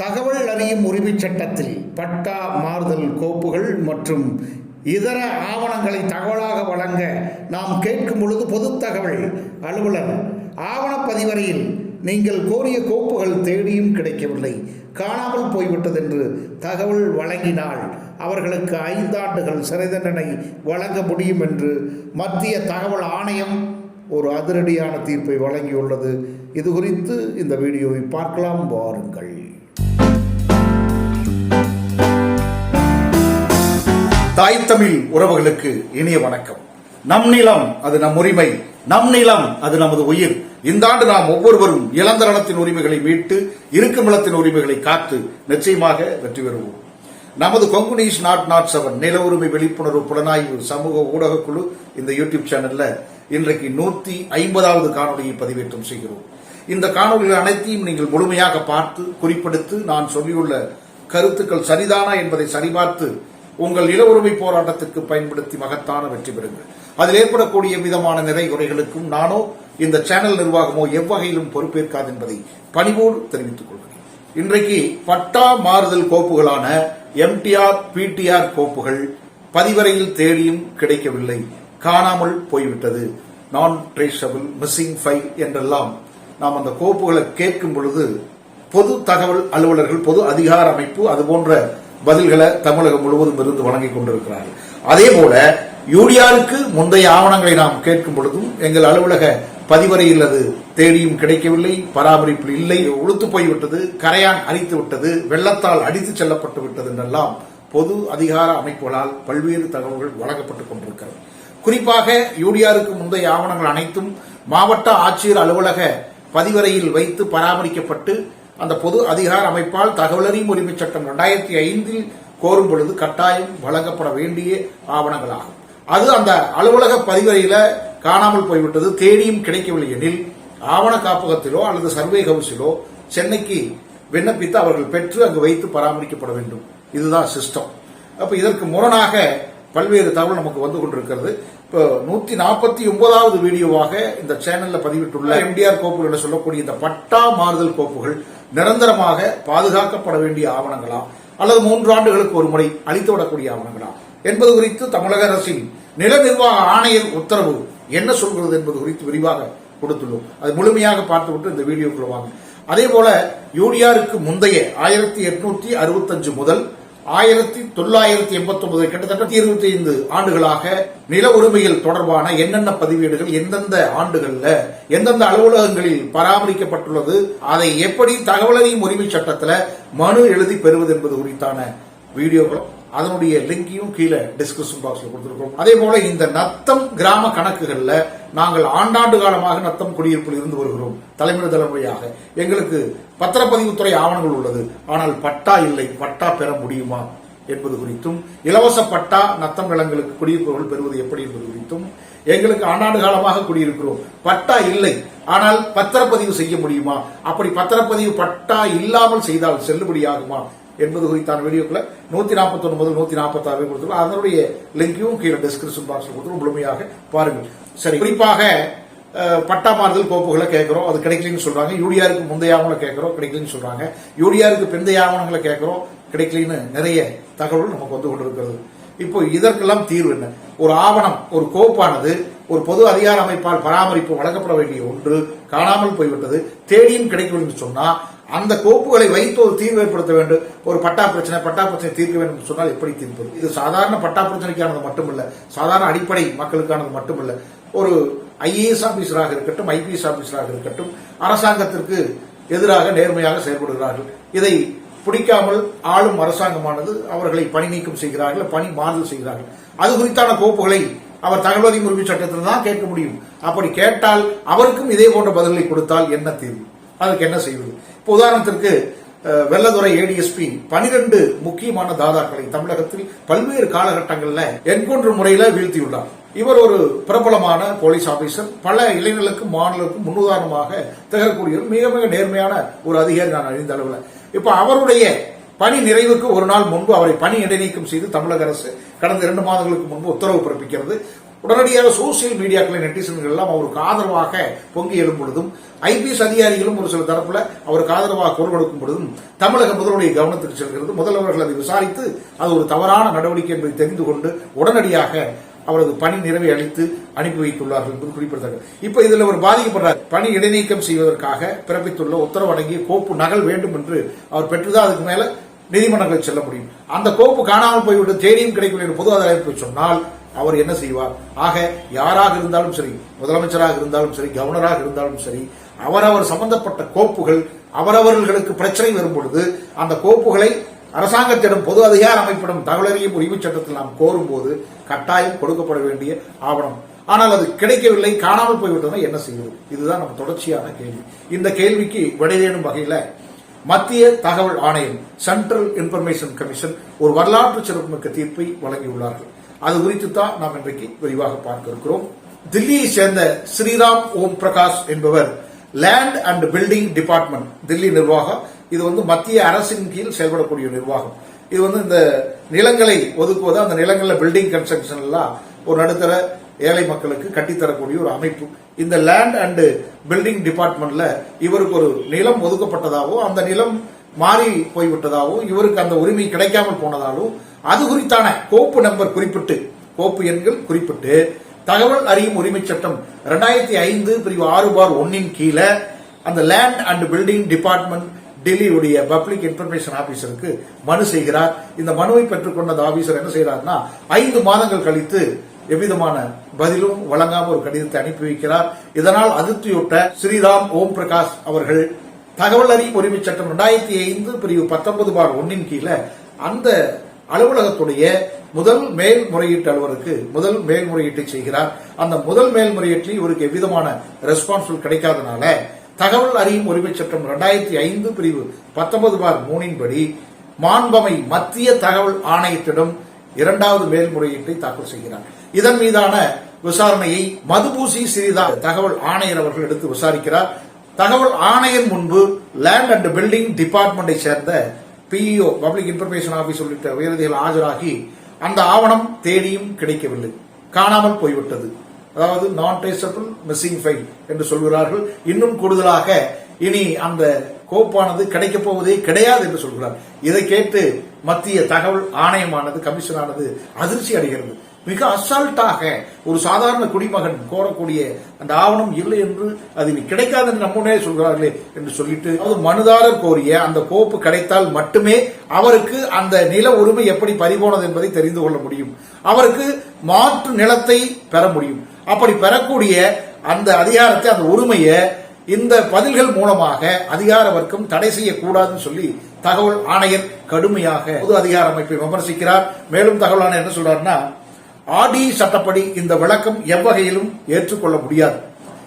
தகவல் அறியும் உரிமைச் சட்டத்தில் பட்டா மாறுதல் கோப்புகள் மற்றும் இதர ஆவணங்களை தகவலாக வழங்க நாம் கேட்கும் பொழுது பொது தகவல் அலுவலர் ஆவணப்பதிவரையில் நீங்கள் கோரிய கோப்புகள் தேடியும் கிடைக்கவில்லை. காணாமல் போய்விட்டது என்று தகவல் வழங்கினால் அவர்களுக்கு ஐந்தாண்டுகள் சிறை தண்டனை வழங்க முடியும் என்று மத்திய தகவல் ஆணையம் ஒரு அதிரடியான தீர்ப்பை வழங்கியுள்ளது. இது குறித்து இந்த வீடியோவை பார்க்கலாம் வாருங்கள். தாய் தமிழ் உறவுகளுக்கு இனிய வணக்கம். நம் நிலம் அது நம் உரிமை நம் நிலம் அது நமது உயிர். இந்த ஆண்டு நாம் ஒவ்வொருவரும் இழந்த நலத்தின் உரிமைகளை மீட்டு இருக்கும் நிலத்தின் உரிமைகளை காத்து நிச்சயமாக வெற்றி பெறுவோம். நமது கொங்கு நாட் நாட் செவன் நில உரிமை விழிப்புணர்வு புலனாய்வு சமூக ஊடக குழு இந்த யூடியூப் சேனல்ல இன்றைக்கு நூத்தி ஐம்பதாவது காணொலியை பதிவேற்றம் செய்கிறோம். இந்த காணொலிகள் அனைத்தையும் நீங்கள் முழுமையாக பார்த்து குறிப்பெடுத்து நான் சொல்லியுள்ள கருத்துக்கள் சரிதானா என்பதை சரிபார்த்து உங்கள் நில உரிமை போராட்டத்திற்கு பயன்படுத்தி மகத்தான வெற்றி பெறுங்கள். அதில் ஏற்படக்கூடிய விதமான நிறைகுறைகளுக்கும் நானோ இந்த சேனல் நிர்வாகமோ எவ்வகையிலும் பொறுப்பேற்காது என்பதை பணிவோடு தெரிவித்துக் கொள்கிறேன். இன்றைக்கு பட்டா மாறுதல் கோப்புகளான எம்டிஆர் பிடிஆர் கோப்புகள் பதிவரையில் தேடியும் கிடைக்கவில்லை. காணாமல் போய்விட்டது. நான் ட்ரேசபிள் மிஸ்ஸிங் ஃபைல் என்றெல்லாம் நாம் அந்த கோப்புகளை கேட்கும் பொழுது பொது தகவல் அலுவலர்கள் பொது அதிகார அமைப்பு அது போன்ற பதில்களை தமிழகம் முழுவதும் இருந்து வழங்கிக் கொண்டிருக்கிறார்கள். அதே போல யூடிஆருக்கு முந்தைய ஆவணங்களை நாம் கேட்கும் பொழுதும் எங்கள் அலுவலக பதிவறையில் அது தேடியும் கிடைக்கவில்லை பராமரிப்பில் இல்லை உளுத்து போய்விட்டது கரையான் அரித்து விட்டது வெள்ளத்தால் அடித்து செல்லப்பட்டு விட்டது என்றெல்லாம் பொது அதிகார அமைப்புகளால் பல்வேறு தகவல்கள் வழங்கப்பட்டுக் கொண்டிருக்கிறது. குறிப்பாக யூடிஆருக்கு முந்தைய ஆவணங்கள் அனைத்தும் மாவட்ட ஆட்சியர் அலுவலக பதிவறையில் வைத்து பராமரிக்கப்பட்டு அந்த பொது அதிகார அமைப்பால் தகவலறியும் உரிமை சட்டம் இரண்டாயிரத்தி ஐந்தில் கோரும் பொழுது கட்டாயம் வழங்கப்பட வேண்டிய ஆவணங்களாகும். அது அந்த அலுவலக பதிவறையில காணாமல் போய்விட்டது தேடியும் கிடைக்கவில்லை எனில் ஆவண காப்பகத்திலோ அல்லது சர்வே ஹவுஸிலோ சென்னைக்கு விண்ணப்பித்து அவர்கள் பெற்று அங்கு வைத்து பராமரிக்கப்பட வேண்டும். இதுதான் சிஸ்டம். அப்ப இதற்கு முரணாக பல்வேறு தகவல் நமக்கு வந்து கொண்டிருக்கிறது. இப்போ நூத்தி நாற்பத்தி ஒன்பதாவது வீடியோவாக இந்த சேனல்ல பதிவிட்டுள்ள எம்டிஆர் கோப்புகள் என்று சொல்லக்கூடிய இந்த பட்டா மாறுதல் கோப்புகள் நிரந்தரமாக பாதுகாக்கப்பட வேண்டிய ஆவணங்களா? அல்லது மூன்று ஆண்டுகளுக்கு ஒரு முறை அளித்துவிடக்கூடிய ஆவணங்களா? என்பது குறித்து தமிழக அரசின் நில நிர்வாக ஆணையர் உத்தரவு என்ன சொல்கிறது என்பது குறித்து விரிவாக கொடுத்துள்ளோம். அது முழுமையாக பார்த்துவிட்டு இந்த வீடியோக்குள்ள வாங்க. அதே போல யூடிஆருக்கு முந்தைய ஆயிரத்தி எட்நூத்தி அறுபத்தஞ்சு முதல் ஆயிரத்தி தொள்ளாயிரத்தி எண்பத்தி ஒன்பது கிட்டத்தட்ட இருபத்தி ஐந்து ஆண்டுகளாக நில உரிமையில் தொடர்பான என்னென்ன பதிவேடுகள் எந்தெந்த ஆண்டுகள்ல எந்தெந்த அலுவலகங்களில் பராமரிக்கப்பட்டுள்ளது அதை எப்படி தகவலறியும் உரிமை சட்டத்துல மனு எழுதி பெறுவது என்பது குறித்தான வீடியோக்களும் அதனுடைய லிங்கையும் கீழே டிஸ்கிரிப்ஷன் பாக்ஸ்ல கொடுத்துருக்கோம் அதே போல இந்த நத்தம் கிராம கணக்குகள்ல நாங்கள் ஆண்டாண்டு காலமாக நத்தம் குடியிருப்பில் இருந்து வருகிறோம். தலைமுறை தலைமுறையாக. எங்களுக்கு பத்திரப்பதிவுத்துறை ஆவணங்கள் உள்ளது. ஆனால் பட்டா இல்லை. பட்டா பெற முடியுமா என்பது குறித்தும் இலவச பட்டா நத்தம் நிலங்களுக்கு குடியிருப்பவர்கள் பெறுவது எப்படி என்பது குறித்தும் எங்களுக்கு ஆண்டாண்டு காலமாக குடியிருக்கிறோம். பட்டா இல்லை. ஆனால் பத்திரப்பதிவு செய்ய முடியுமா? அப்படி பத்திரப்பதிவு பட்டா இல்லாமல் செய்தால் செல்லுபடியாகுமா? என்பது குறித்தான வீடியோக்களை நூத்தி நாற்பத்தி ஒன்று முதல் நூத்தி நாற்பத்தி ஆறு அதனுடைய லிங்கையும் கீழே டிஸ்கிரிப்ஷன் பாக்ஸ்ல கொடுத்துருவோம் முழுமையாக பாருங்கள். சரி குறிப்பாக பட்டா மாறுதல் கோப்புகளை கேட்கிறோம். அது கிடைக்கலன்னு சொல்றாங்க. யூடிஆருக்கு முந்தைய ஆவணங்களை கேட்கிறோம். கிடைக்கலன்னு சொல்றாங்க. யூடிஆருக்கு பிந்தைய ஆவணங்களை கேட்கிறோம். கிடைக்கலன்னு நிறைய தகவல் நமக்கு வந்து கொண்டிருக்கிறது. இப்போ இதற்கெல்லாம் தீர்வு என்ன? ஒரு ஆவணம் ஒரு கோப்பானது ஒரு பொது அதிகார அமைப்பால் பராமரிப்பு வழங்கப்பட வேண்டிய ஒன்று காணாமல் போய்விட்டது. தேடியும் கிடைக்கவில்லை என்று சொன்னா அந்த கோப்புகளை வைத்து ஒரு தீர்வு ஏற்படுத்த வேண்டும். ஒரு பட்டா பிரச்சனை பட்டா பிரச்சனை தீர்க்க வேண்டும் என்று சொன்னால் எப்படி தீர்ப்பது இது சாதாரண பட்டா பிரச்சனைக்கானது மட்டுமல்ல. சாதாரண அடிப்படை மக்களுக்கானது மட்டுமல்ல. ஒரு ஐஏஎஸ் ஆபீசராக இருக்கட்டும் ஐபிஎஸ் ஆபீசராக இருக்கட்டும் அரசாங்கத்திற்கு எதிராக நேர்மையாக செயல்படுகிறார்கள். இதை பிடிக்காமல் ஆளும் அரசாங்கமானது அவர்களை பணி நீக்கம் செய்கிறார்கள் பணி மாறுதல் செய்கிறார்கள். அது குறித்தான கோப்புகளை அவர் தகவல் அறியும் உரிமை சட்டத்தில் தான் கேட்க முடியும். அப்படி கேட்டால் அவருக்கும் இதே போன்ற பதில்களை கொடுத்தால் என்ன தீர்வு? அதுக்கு என்ன செய்வது? இப்போ உதாரணத்திற்கு வெள்ளதுறை ஏடிஎஸ்பி பனிரெண்டு முக்கியமான தாதாக்களை தமிழகத்தில் பல்வேறு காலகட்டங்களில் என்கவுண்டர் முறையில வீழ்த்தியுள்ளார். இவர் ஒரு பிரபலமான போலீஸ் ஆபீசர். பல இளைஞர்களுக்கும் மாணவர்களுக்கும் முன்னுதாரணமாக திகழக்கூடிய மிக மிக நேர்மையான ஒரு அதிகாரி நான் அறிந்த அளவில். இப்ப அவருடைய பணி நிறைவுக்கு ஒரு நாள் முன்பு அவரை பணி இடைநீக்கம் செய்து தமிழக அரசு கடந்த இரண்டு மாதங்களுக்கு முன்பு உத்தரவு பிறப்பிக்கிறது. உடனடியாக சோசியல் மீடியாக்களில் நெட்டிசன்கள் எல்லாம் அவருக்கு ஆதரவாக பொங்கி எழும்பொழுதும் ஐபிஎஸ் அதிகாரிகளும் ஒரு சில தரப்புல அவருக்கு ஆதரவாக குரல் கொடுக்கும் பொழுதும் தமிழக முதல்வருடைய கவனத்துக்கு செல்கிறது. முதல்வர்கள் அதை விசாரித்து அது ஒரு தவறான நடவடிக்கை என்பதை தெரிந்து கொண்டு உடனடியாக அவரது பணி நிறைவை அளித்து அனுப்பி வைத்துள்ளார்கள் என்பது குறிப்பிடத்தக்கது. இப்ப இதுல ஒரு பாதிக்கப்படுறார். பணி இடைநீக்கம் செய்வதற்காக பிறப்பித்துள்ள உத்தரவு அடங்கிய கோப்பு நகல் வேண்டும் என்று அவர் பெற்றுதான் அதுக்கு மேல நீதிமன்றங்கள் செல்ல முடியும். அந்த கோப்பு காணாமல் போய்விட்டு தேடியும் கிடைக்கவில்லை என்று பொது அறிவிப்பு சொன்னால் அவர் என்ன செய்வார்? ஆக யாராக இருந்தாலும் சரி முதலமைச்சராக இருந்தாலும் சரி கவர்னராக இருந்தாலும் சரி அவரவர் சம்பந்தப்பட்ட கோப்புகள் அவரவர்களுக்கு பிரச்சனை வரும் பொழுது அந்த கோப்புகளை அரசாங்கத்திடம் பொது அதிகார அமைப்பிடம் தகவலறியும் உரிமைச் சட்டத்தில் நாம் கோரும்போது கட்டாயம் கொடுக்கப்பட வேண்டிய ஆவணம். ஆனால் அது கிடைக்கவில்லை காணாமல் போய்விட்டதுன்னா என்ன செய்வது? இதுதான் நம்ம தொடர்ச்சியான கேள்வி. இந்த கேள்விக்கு விடையேனும் வகையில மத்திய தகவல் ஆணையம் சென்ட்ரல் இன்ஃபர்மேஷன் கமிஷன் ஒரு வரலாற்று சிறப்புமிக்க தீர்ப்பை வழங்கியுள்ளார்கள். அது குறித்து தான் நாம் இன்றைக்கு விரிவாக பார்க்க இருக்கிறோம். தில்லியை சேர்ந்த ஸ்ரீராம் ஓம் பிரகாஷ் என்பவர் land and building department Delhi நிர்வாகம். இது வந்து மத்திய அரசின் கீழ் செயல்படக்கூடிய நிர்வாகம். இது வந்து இந்த நிலங்களை ஒதுக்குவது அந்த நிலங்களில் பில்டிங் கன்ஸ்ட்ரக்ஷன் எல்லாம் ஒரு நடுத்தர ஏழை மக்களுக்கு கட்டித்தரக்கூடிய ஒரு அமைப்பு. இந்த லேண்ட் அண்டு பில்டிங் டிபார்ட்மெண்ட்ல இவருக்கு ஒரு நிலம் ஒதுக்கப்பட்டதாகவும் அந்த நிலம் மாறி போய்விட்டதாகவும் இவருக்கு அந்த உரிமை கிடைக்காமல் போனதாலும் அது குறித்தான கோப்பு நம்பர் குறிப்பிட்டு கோப்பு எண்கள் குறிப்பிட்டு தகவல் அறியும் உரிமை சட்டம் ரெண்டாயிரத்தி ஐந்து பிரிவு ஆறு பார் ஒன்னின் கீழே அந்த லேண்ட் அண்ட் பில்டிங் டிபார்ட்மெண்ட் டெல்லியுடைய பப்ளிக் இன்ஃபர்மேஷன் ஆபீசருக்கு மனு செய்கிறார். இந்த மனுவை பெற்றுக்கொண்ட அந்த ஆபீசர் என்ன செய்யறாருன்னா ஐந்து மாதங்கள் கழித்து எவ்விதமான பதிலும் வழங்காமல் ஒரு கடிதத்தை அனுப்பி வைக்கிறார். இதனால் அதிர்ச்சியொட்ட ஸ்ரீராம் ஓம் பிரகாஷ் அவர்கள் தகவல் அறியும் உரிமை சட்டம் ரெண்டாயிரத்தி ஐந்து பிரிவு பத்தொன்பது பார் ஒன்னின் கீழே அந்த அலுவலகத்துடைய முதல் மேல்முறையீட்டு அலுவலருக்கு முதல் மேல்முறையீட்டை செய்கிறார். அந்த முதல் மேல்முறையீட்டில் இவருக்கு எவ்விதமான ரெஸ்பான்சிபிள் கிடைக்காதனால தகவல் அறியும் உரிமை சட்டம் ரெண்டாயிரத்தி ஐந்து பிரிவு பத்தொன்பது பார் மூனின்படி மாண்பமை மத்திய தகவல் ஆணையத்திடம் இரண்டாவது மேல்முறையீட்டை தாக்கல் செய்கிறார். இதன் மீதான விசாரணையை மதுபூசி சிறிதா தகவல் ஆணையர் அவர்கள் எடுத்து விசாரிக்கிறார். தகவல் ஆணையர் முன்பு லேண்ட் அண்ட் பில்டிங் டிபார்ட்மெண்டை சேர்ந்த பிஇஓ பப்ளிக் இன்ஃபர்மேஷன் ஆபீஸ் உள்ளிட்ட உயரதிகள் ஆஜராகி அந்த ஆவணம் தேடியும் கிடைக்கவில்லை. காணாமல் போய்விட்டது. அதாவது நான் ட்ரேசபிள் மிஸ்ஸிங் ஃபைல் என்று சொல்கிறார்கள். இன்னும் கூடுதலாக இனி அந்த கோப்பானது கிடைக்கப் போவதே கிடையாது என்று சொல்கிறார். இதை கேட்டு மத்திய தகவல் ஆணையமானது கமிஷனானது அதிர்ச்சி அடைகிறது. மிக அசால்ட்டாக ஒரு சாதாரண குடிமகன் கோரக்கூடிய அந்த ஆவணம் இல்லை என்று அது இனி கிடைக்காது என்று நம்முனே சொல்கிறார்களே என்று சொல்லிட்டு அது மனுதாரர் கோரிய அந்த கோப்பு கிடைத்தால் மட்டுமே அவருக்கு அந்த நில உரிமை எப்படி பறிபோனது என்பதை தெரிந்து கொள்ள முடியும். அவருக்கு மாற்று நிலத்தை பெற முடியும். அப்படி பெறக்கூடிய அந்த அதிகாரத்தை அந்த உரிமையை இந்த பதில்கள் மூலமாக அதிகார வர்க்கம் தடை செய்யக்கூடாதுன்னு சொல்லி தகவல் ஆணையர் கடுமையாக பொது அதிகார அமைப்பை விமர்சிக்கிறார். மேலும் தகவல் ஆணையர் என்ன சொல்றாருன்னா ஆடி சட்டப்படி இந்த விளக்கம் எவ்வகையிலும் ஏற்றுக்கொள்ள முடியாது.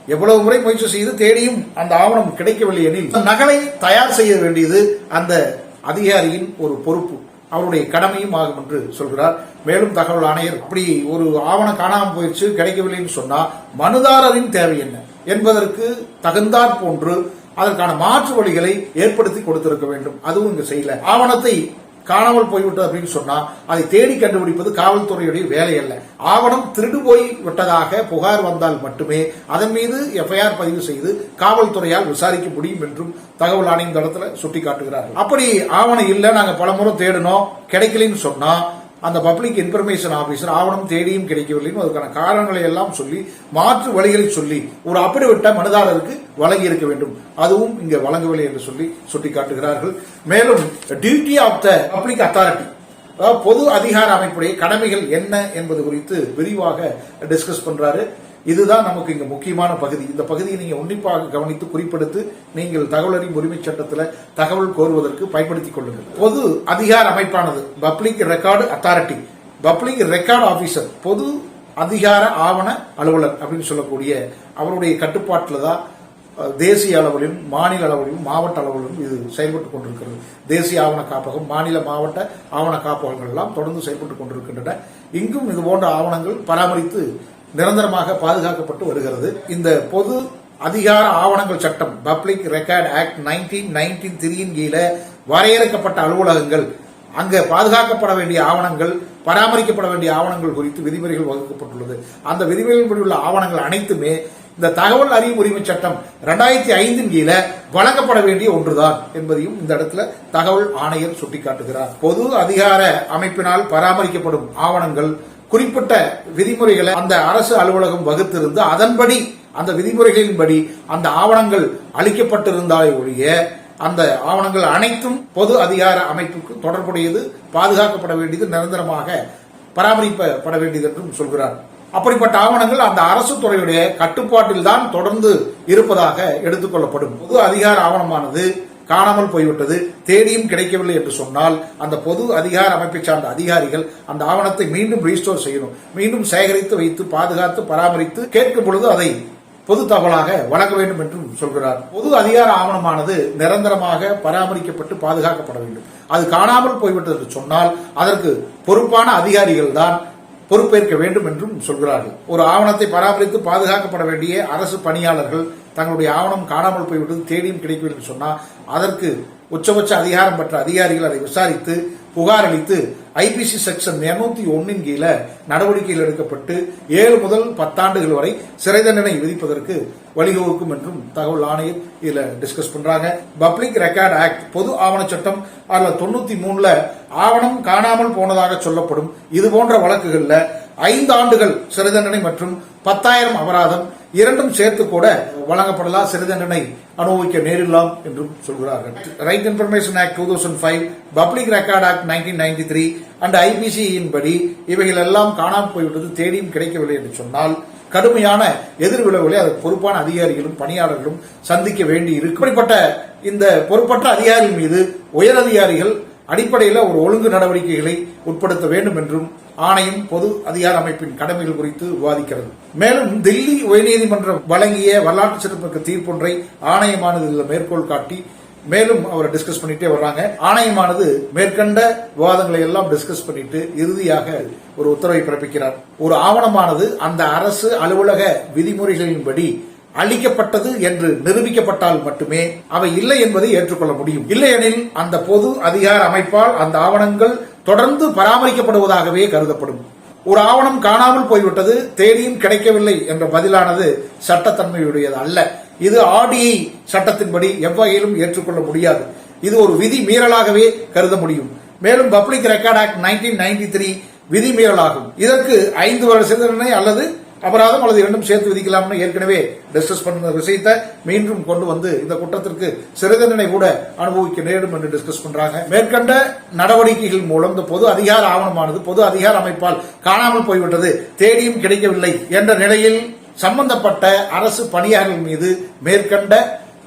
எவ்வளவு முறை முயற்சி செய்து தேடியும் அந்த ஆவணம் கிடைக்கவில்லை எனில் நகலை தயார் செய்ய வேண்டியது அந்த அதிகாரியின் ஒரு பொறுப்பு. அவருடைய கடமையும் ஆகும் என்று சொல்கிறார். மேலும் தகவல் ஆணையர் அப்படி ஒரு ஆவணம் காணாமல் போயிடுச்சு கிடைக்கவில்லைன்னு சொன்னா மனுதாரரின் தேவை என்ன? என்பதற்கு தகுந்தாற் போன்று அதற்கான மாற்று வழிகளை ஏற்படுத்தி கொடுத்திருக்க வேண்டும். அதுவும் இங்கு செய்யல. ஆவணத்தை காணாமல் போய்விட்டது அப்படின்னு சொன்னா அதை தேடி கண்டுபிடிப்பது காவல்துறையுடைய வேலை அல்ல ஆவணம் திருடு போய் விட்டதாக புகார் வந்தால் மட்டுமே அதன் மீது எஃப்ஐஆர் பதிவு செய்து காவல்துறையால் விசாரிக்க முடியும் என்றும் தகவல் ஆணையம் தளத்தில் சுட்டிக்காட்டுகிறார்கள். அப்படி ஆவணம் இல்லை நாங்க பலமுறை தேடினோம் கிடைக்கலன்னு சொன்னா அந்த பப்ளிக் இன்ஃபர்மேஷன் ஆபீசர் ஆவணம் தேடியும் கிடைக்கவில்லைன்னு அதுக்கான காரணங்களை எல்லாம் சொல்லி மாற்று வழிகளை சொல்லி ஒரு அப்படி விட்ட மனுதாரருக்கு வழங்கி இருக்க வேண்டும். அதுவும் இங்க வழங்கவில்லை என்று சொல்லி சுட்டிக்காட்டுகிறார்கள். மேலும் duty of the public authority பொது அதிகார அமைப்புடைய கடமைகள் என்ன என்பது குறித்து விரிவாக டிஸ்கஸ் பண்றாரு. இதுதான் நமக்கு இங்க முக்கியமான பகுதி. இந்த பகுதியை நீங்க உன்னிப்பாக கவனித்து குறிப்பெடுத்து நீங்கள் தகவல் அறியும் உரிமை சட்டத்தில் தகவல் கோருவதற்கு பயன்படுத்திக் கொள்ளுங்கள். பொது அதிகார அமைப்பானது public record authority public record officer பொது அதிகார ஆவண அலுவலர் அப்படின்னு சொல்லக்கூடிய அவருடைய கட்டுப்பாட்டில் தான் தேசிய அளவிலும் மாநில அளவிலும் மாவட்ட அளவிலும் இது செயல்பட்டுக் கொண்டிருக்கிறது. தேசிய ஆவண காப்பகம் மாநில மாவட்ட ஆவண காப்பகங்கள் எல்லாம் தொடர்ந்து செயல்பட்டுக் கொண்டிருக்கின்றன. இங்கும் இது போன்ற ஆவணங்கள் பராமரித்து நிரந்தரமாக பாதுகாக்கப்பட்டு வருகிறது. இந்த பொது அதிகார ஆவணங்கள் சட்டம் public record act nineteen nineteen த்ரீயின் கீழே வரையறுக்கப்பட்ட அலுவலகங்கள் அங்கே பாதுகாக்கப்பட வேண்டிய ஆவணங்கள் பராமரிக்கப்பட வேண்டிய ஆவணங்கள் குறித்து விதிமுறைகள் வகுக்கப்பட்டுள்ளது. அந்த விதிமுறைகளின்படி உள்ள ஆவணங்கள் அனைத்துமே இந்த தகவல் அறியும் உரிமை சட்டம் ரெண்டாயிரத்தி ஐந்தின் கீழே வழங்கப்பட வேண்டிய ஒன்றுதான் என்பதையும் இந்த இடத்துல தகவல் ஆணையர் சுட்டிக்காட்டுகிறார். பொது அதிகார அமைப்பினால் பராமரிக்கப்படும் ஆவணங்கள் குறிப்பிட்ட விதிமுறைகளை அந்த அரசு அலுவலகம் வகுத்திருந்து அதன்படி அந்த விதிமுறைகளின்படி அந்த ஆவணங்கள் அளிக்கப்பட்டிருந்தாலே ஒழிய அந்த ஆவணங்கள் அனைத்தும் பொது அதிகார அமைப்புக்கு தொடர்புடையது பாதுகாக்கப்பட வேண்டியது நிரந்தரமாக பராமரிக்கப்பட வேண்டியது என்றும் சொல்கிறார். அப்படிப்பட்ட ஆவணங்கள் அந்த அரசு துறையுடைய கட்டுப்பாட்டில் தான் தொடர்ந்து இருப்பதாக எடுத்துக்கொள்ளப்படும் பொது அதிகார ஆவணமானது காணாமல் போய்விட்டது தேடியும் கிடைக்கவில்லை என்று சொன்னால் அந்த பொது அதிகார அமைப்பை சார்ந்த அதிகாரிகள் அந்த ஆவணத்தை மீண்டும் ரீஸ்டோர் செய்யணும். மீண்டும் சேகரித்து வைத்து பாதுகாத்து பராமரித்து கேட்கும் பொழுது அதை பொது தகவலாக வழங்க வேண்டும் என்றும் சொல்கிறார். பொது அதிகார ஆவணமானது நிரந்தரமாக பராமரிக்கப்பட்டு பாதுகாக்கப்பட வேண்டும். அது காணாமல் போய்விட்டது என்று சொன்னால் அதற்கு பொறுப்பான அதிகாரிகள் தான் பொறுப்பேற்க வேண்டும் என்றும் சொல்கிறார்கள். ஒரு ஆவணத்தை பராமரித்து பாதுகாக்கப்பட வேண்டிய அரசு பணியாளர்கள் தங்களுடைய ஆவணம் காணாமல் போய்விட்டது தேடியும் கிடைக்கவில்லை என்று சொன்னால் அதற்கு உச்சபட்ச அதிகாரம் பெற்ற அதிகாரிகள் அதை விசாரித்து புகார் அளித்து ஐபிசி செக்ஷன் 201 ஒன்னின் கீழே நடவடிக்கைகள் எடுக்கப்பட்டு ஏழு முதல் பத்தாண்டுகள் வரை சிறை தண்டனை விதிப்பதற்கு வழிவகுக்கும் என்றும் தகவல் ஆணையர் இதுல டிஸ்கஸ் பண்றாங்க. பப்ளிக் ரெக்கார்ட் ஆக்ட் பொது ஆவண சட்டம் அதுல தொண்ணூத்தி மூணுல ஆவணம் காணாமல் போனதாக சொல்லப்படும். இது போன்ற வழக்குகள்ல ஐந்து ஆண்டுகள் சிறை தண்டனை மற்றும் பத்தாயிரம் அபராதம் இரண்டும் சேர்த்து கூட வழங்கப்படலாம். சிறை தண்டனை அனுபவிக்க நேரிடலாம் என்றும் சொல்கிறார்கள். Right information act two thousand five public record act nineteen ninety three and ஐபிசியின் படி இவைகள் எல்லாம் காணாமல் போய்விட்டது தேடியும் கிடைக்கவில்லை என்று சொன்னால் கடுமையான எதிர்விளைவுகளை அதற்கு பொறுப்பான அதிகாரிகளும் பணியாளர்களும் சந்திக்க வேண்டி இருக்கு இப்படிப்பட்ட இந்த பொறுப்பற்ற அதிகாரிகள் மீது உயர் அதிகாரிகள் அடிப்படையில் ஒரு ஒழுங்கு நடவடிக்கைகளை உட்படுத்த வேண்டும் என்றும் ஆணையம் பொது அதிகார அமைப்பின் கடமைகள் குறித்து விவாதிக்கிறது. மேலும் தில்லி உயர்நீதிமன்றம் வழங்கிய வரலாற்று சிறப்புமிக்க தீர்ப்பொன்றை ஆணையமானது இதில் மேற்கோள் காட்டி மேலும் அவர் டிஸ்கஸ் பண்ணிட்டே வர்றாங்க. ஆணையமானது மேற்கண்ட விவாதங்களை எல்லாம் டிஸ்கஸ் பண்ணிட்டு இறுதியாக ஒரு உத்தரவை பிறப்பிக்கிறார். ஒரு ஆவணமானது அந்த அரசு அலுவலக விதிமுறைகளின்படி அளிக்கப்பட்டது என்று நிரூபிக்கப்பட்டால் மட்டுமே அவை இல்லை என்பதை ஏற்றுக்கொள்ள முடியும். இல்லையெனில் அந்த பொது அதிகார அமைப்பால் அந்த ஆவணங்கள் தொடர்ந்து பராமரிக்கப்படுவதாகவே கருதப்படும். ஒரு ஆவணம் காணாமல் போய்விட்டது தேடியும் கிடைக்கவில்லை என்ற பதிலானது சட்டத்தன்மையுடையது அல்ல. இது ஆர்டிஐ சட்டத்தின்படி எவ்வகையிலும் ஏற்றுக்கொள்ள முடியாது. இது ஒரு விதி மீறலாகவே கருத முடியும். மேலும் public record act nineteen ninety three விதி மீறலாகும் இதற்கு ஐந்து வருட சிந்தனை அல்லது அபராதம் அல்லது இரண்டும் சேர்த்து விதிக்கலாம்னு ஏற்கனவே டிஸ்கஸ் பண்ண விஷயத்தை மீண்டும் கொண்டு வந்து இந்த குற்றத்திற்கு சிறு தண்டனை கூட அனுபவிக்க நேரிடும் என்று டிஸ்கஸ் பண்றாங்க. மேற்கண்ட நடவடிக்கைகள் மூலம் இந்த பொது அதிகார ஆவணமானது பொது அதிகார அமைப்பால் காணாமல் போய்விட்டது தேடியும் கிடைக்கவில்லை என்ற நிலையில் சம்பந்தப்பட்ட அரசு பணியாளர்கள் மீது மேற்கண்ட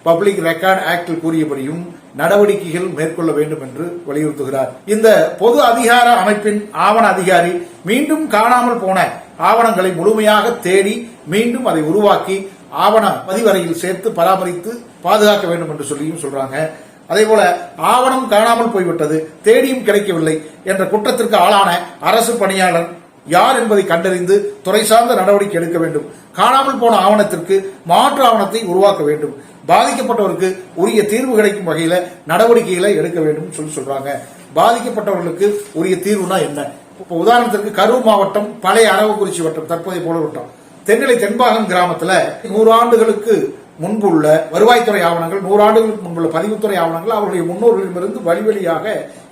பப்ளிக் ரெக்கார்ட் ஆக்டில் கூறியபடியும் நடவடிக்கைகள் மேற்கொள்ள வேண்டும் என்று வலியுறுத்துகிறார். இந்த பொது அதிகார அமைப்பின் ஆவண அதிகாரி மீண்டும் காணாமல் போன ஆவணங்களை முழுமையாக தேடி மீண்டும் அதை உருவாக்கி ஆவண பதிவறையில் சேர்த்து பராமரித்து பாதுகாக்க வேண்டும் என்று சொல்லியும் சொல்றாங்க. அதே போல ஆவணம் காணாமல் போய்விட்டது தேடியும் கிடைக்கவில்லை என்ற குற்றத்திற்கு ஆளான அரசு பணியாளர் யார் என்பதை கண்டறிந்து துறை சார்ந்த நடவடிக்கை எடுக்க வேண்டும். காணாமல் போன ஆவணத்திற்கு மாற்று ஆவணத்தை உருவாக்க வேண்டும். பாதிக்கப்பட்டவருக்கு உரிய தீர்வு கிடைக்கும் வகையில நடவடிக்கைகளை எடுக்க வேண்டும் சொல்லி சொல்றாங்க. பாதிக்கப்பட்டவர்களுக்கு உரிய தீர்வுனா என்ன? இப்போ உதாரணத்திற்கு கரூர் மாவட்டம் பழைய அரவக்குறிச்சி வட்டம் தற்போதைய போல வட்டம். தென்னிலை தென்பாகம் கிராமத்தில் நூறு ஆண்டுகளுக்கு முன்புள்ள வருவாய்த்துறை ஆவணங்கள் நூறு ஆண்டுகளுக்கு முன்புள்ள பதிவுத்துறை ஆவணங்கள் அவருடைய முன்னோர்களிடமிருந்து வழி வழியாக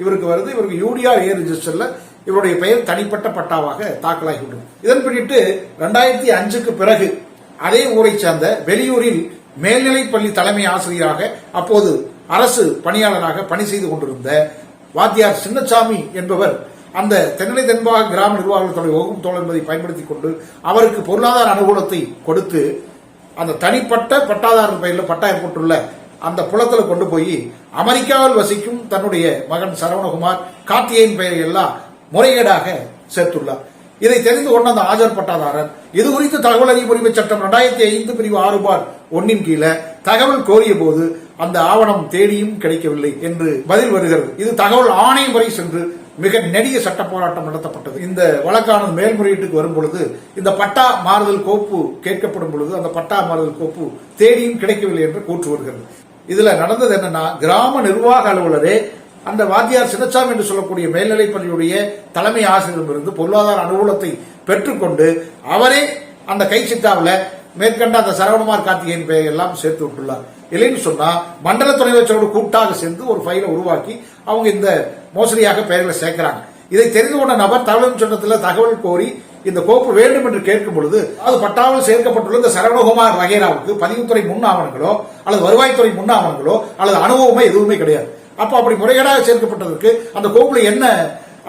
இவருக்கு வருது. இவருக்கு யூடிஆர் ஏ ரிஜிஸ்டர்ல இவருடைய பெயர் தனிப்பட்ட பட்டாவாக தாக்கலாகிவிடும். இதன் பின்னிட்டு ரெண்டாயிரத்தி அஞ்சுக்கு பிறகு அதே ஊரை சேர்ந்த வெளியூரில் மேல்நிலைப் பள்ளி தலைமை ஆசிரியராக அப்போது அரசு பணியாளராக பணி செய்து கொண்டிருந்த வாத்தியார் சின்னசாமி என்பவர் அந்த தென்னிலை தென்பாக கிராம நிர்வாகத்துடைய வகுப்பு தோழர் என்பதை பயன்படுத்திக் கொண்டு அவருக்கு பொருளாதார அனுகூலத்தை கொடுத்து அந்த தனிப்பட்ட பட்டாதாரர் பெயரில் பட்டாயம் போட்டுள்ள அந்த புலத்துல கொண்டு போய் அமெரிக்காவில் வசிக்கும் தன்னுடைய மகன் சரவணகுமார் கார்த்திகேயன் பெயரை எல்லாம் முறைகேடாக சேர்த்துள்ளார். இதை தெரிந்து கொண்ட அந்த ஆஜர் பட்டாதாரர் இது குறித்து தகவல் அறியும் உரிமை சட்டம் ரெண்டாயிரத்தி ஐந்து பிரிவு ஆறு பார் ஒன்னின் கீழே தகவல் கோரிய போது அந்த ஆவணம் தேடியும் கிடைக்கவில்லை என்று பதில் வருகிறது. இது தகவல் ஆணையம் வரை சென்று மிக நெடிய சட்ட போராட்டம் நடத்தப்பட்டது. இந்த வழக்கானது மேல்முறையீட்டுக்கு வரும் பொழுது இந்த பட்டா மாறுதல் கோப்பு கேட்கப்படும் பொழுது அந்த பட்டா மாறுதல் கோப்பு தேடியும் கிடைக்கவில்லை என்று கூற்று வருகிறது. இதுல நடந்தது என்னன்னா கிராம நிர்வாக அலுவலரே அந்த வாத்தியார் சின்னசாமி என்று சொல்லக்கூடிய மேல்நிலைப் பள்ளியுடைய தலைமை ஆசிரியரிடமிருந்து பொருளாதார அனுகூலத்தை பெற்றுக்கொண்டு அவரே அந்த கை சித்தாவில் மேற்கண்ட அந்த சரவணமார் கார்த்திகேயன் பெயர் எல்லாம் சேர்த்து விட்டுள்ளார். இல்லைன்னு சொன்னா மண்டல துணைவச்சரோடு கூட்டாக சேர்ந்து ஒரு ஃபைலை உருவாக்கி அவங்க இந்த மோசடியாக பெயர்களை சேர்க்கிறாங்க. இதை தெரிந்து கொண்ட நபர் தகவல் சட்டத்தில் தகவல் கோரி இந்த கோப்பு வேண்டும் என்று கேட்கும் பொழுது அது பட்டாவில் சேர்க்கப்பட்டுள்ள இந்த சரவணகுமார் வகைராவுக்கு பதிவுத்துறை முன் ஆவணங்களோ அல்லது வருவாய்த்துறை முன் ஆவணங்களோ அல்லது அனுபவமே எதுவுமே கிடையாது. அப்போ அப்படி முறைகேடாக சேர்க்கப்பட்டதற்கு அந்த கோப்புல என்ன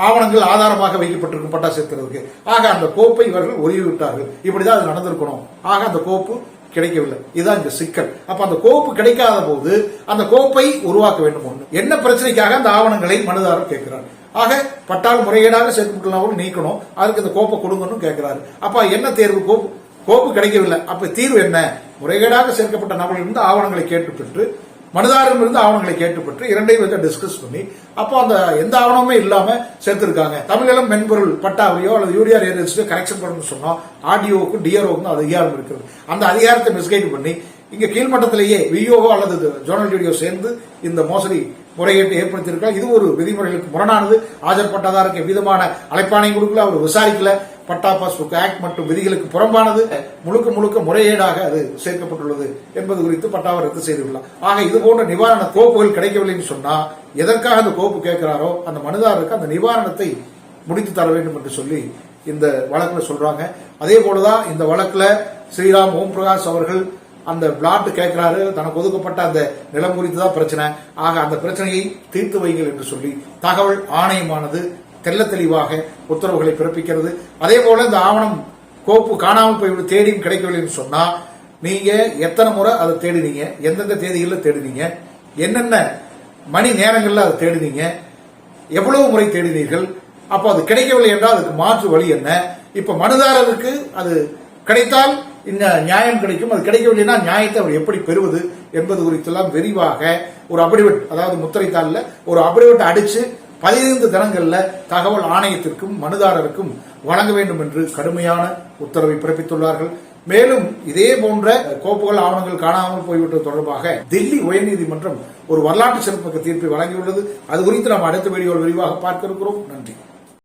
ஆவணங்கள் ஆதாரமாக வைக்கப்பட்டிருக்கும் பட்டா சேர்க்கிறதுக்கு? ஆக அந்த கோப்பை இவர்கள் ஒதுவி விட்டார்கள் இப்படிதான் அது நடந்திருக்கணும். ஆக அந்த கோப்பு கிடைக்கவில்லை. இதுதான் இந்த சிக்கல். அப்ப அந்த கோப்பு கிடைக்காத போது அந்த கோப்பை உருவாக்க வேண்டும் ஒண்ணு. என்ன பிரச்சனைக்காக அந்த ஆவணங்களை மனுதாரர் கேட்கிறார். ஆக பட்டால் முறைகேடாக சேர்க்கப்பட்டுள்ளவர்கள் நீக்கணும். அதுக்கு இந்த கோப்பை கொடுங்கன்னு கேட்கிறாரு. அப்ப என்ன தேர்வு? கோப்பு கோப்பு கிடைக்கவில்லை. அப்ப தீர்வு என்ன? முறைகேடாக சேர்க்கப்பட்ட நபர்களிருந்து ஆவணங்களை கேட்டு பெற்று மனுதாரரிடமிருந்து ஆவணங்களை கேட்டுப்பட்டு இரண்டையும் வந்து டிஸ்கஸ் பண்ணி அப்போ அந்த எந்த ஆவணமுமே இல்லாம சேர்த்திருக்காங்க. தமிழகம் மென்பொருள் பட்டாவையோ அல்லது யூரியா ஏரியாஸோ கரெக்ஷன் பண்ணணும்னு சொன்னோம் ஆர்டிஓக்கும் டிஆர்ஓக்கும் அது அதிகாரம் இருக்கிறது. அந்த அதிகாரத்தை மிஸ்கைட் பண்ணி இங்க கீழ்மட்டத்திலேயே விஓ அல்லது ஜோனல் வீடியோ சேர்ந்து இந்த மோசடி முறைகேட்டை ஏற்படுத்தியிருக்காங்க இது ஒரு விதிமுறைகளுக்கு முரணானது. ஆஜர்பட்டதாருக்கு எவ்விதமான அழைப்பாணையும் கொடுக்கல அவர் விசாரிக்கல. பட்டா பாஸ்புக் ஆக்ட் மற்றும் விதிகளுக்கு புறம்பானது முழுக்க முழுக்க முறையீடாக அது சேர்க்கப்பட்டுள்ளது என்பது குறித்து பட்டாவை ரத்து செய்துள்ளார் ஆக இது போன்ற நிவாரண கோப்புகள் கிடைக்கவில்லைன்னு சொன்னா எதற்காக அந்த கோப்பு கேட்கிறாரோ அந்த மனுதாரருக்கு அந்த நிவாரணத்தை முடித்து தர வேண்டும் என்று சொல்லி இந்த வழக்குல சொல்றாங்க. அதே போலதான் இந்த வழக்குல ஸ்ரீராம் ஓம் பிரகாஷ் அவர்கள் அந்த பிளாட் கேட்கிறாரு. தனக்கு ஒதுக்கப்பட்ட அந்த நிலம் குறித்து தான் பிரச்சனை. ஆக அந்த பிரச்சனையை தீர்த்து வைங்கள் என்று சொல்லி தகவல் ஆணையமானது தெல்ல தெளிவாக உத்தரவுகளை பிறப்பிக்கிறது. அதே போல இந்த ஆவணம் கோப்பு காணாமல் போய்விட்டு தேடியும் கிடைக்கவில்லைன்னு சொன்னா நீங்க எத்தனை முறை அதை தேடினீங்க? எந்தெந்த தேதிகளில் தேடினீங்க? என்னென்ன மணி நேரங்களில் அதை தேடினீங்க? எவ்வளவு முறை தேடினீர்கள்? அப்போ அது கிடைக்கவில்லை என்றால் அதுக்கு மாற்று வழி என்ன? இப்ப மனுதாரருக்கு அது கிடைத்தால் இந்த நியாயம் கிடைக்கும்? அது கிடைக்கவில்லைன்னா நியாயத்தை அவர் எப்படி பெறுவது என்பது குறித்தெல்லாம் விரிவாக ஒரு அபிடிவெட் அதாவது முத்திரைத்தாளில் ஒரு அபிடிவெட் அடிச்சு பதினைந்து தினங்கள்ல தகவல் ஆணையத்திற்கும் மனுதாரருக்கும் வழங்க வேண்டும் என்று கடுமையான உத்தரவை பிறப்பித்துள்ளார்கள். மேலும் இதே போன்ற கோப்புகள் ஆவணங்கள் காணாமல் போய்விட்டது தொடர்பாக டெல்லி உயர்நீதிமன்றம் ஒரு வரலாற்று சிறப்புக்கு தீர்ப்பை வழங்கியுள்ளது. அது குறித்து நாம் அடுத்த வீடியோவில் விரிவாக பார்க்க இருக்கிறோம். நன்றி.